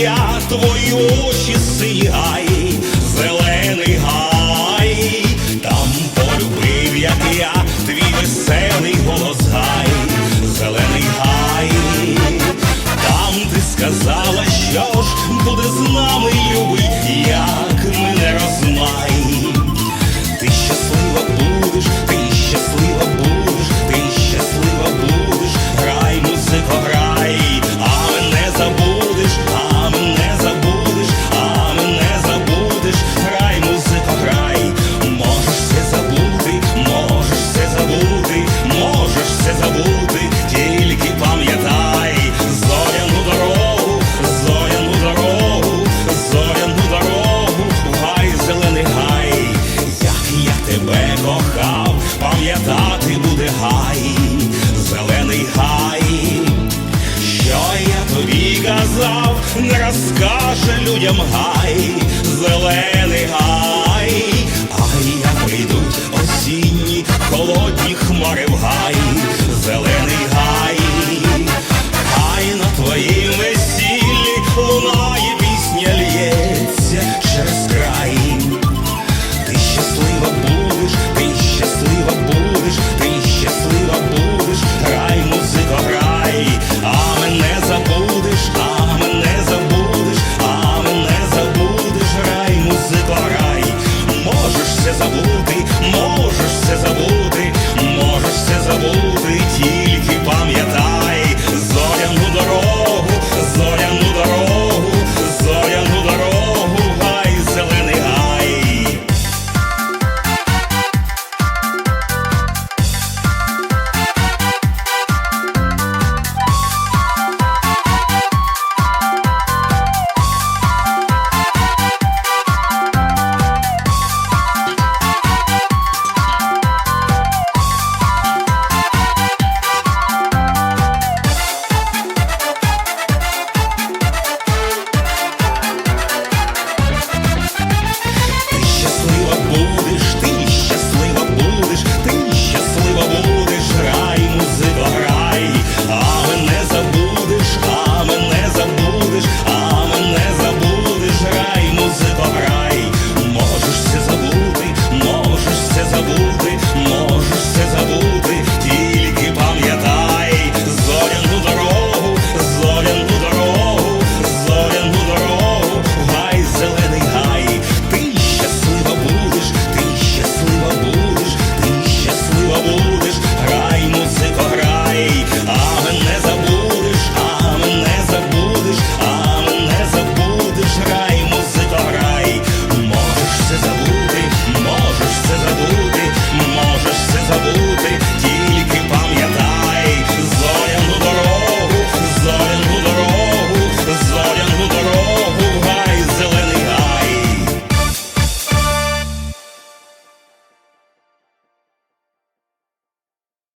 я, твою очі сіяй, зелений гай, там полюбив, як я, твій веселий голос гай, зелений гай, там ти сказала, що ж буде з нами, любий, як мене роз. Пам'ятати буде гай, зелений гай. Що я тобі казав, не розкаже людям гай, зелений гай, ай, я прийдуть осінні холодні хмари в гай,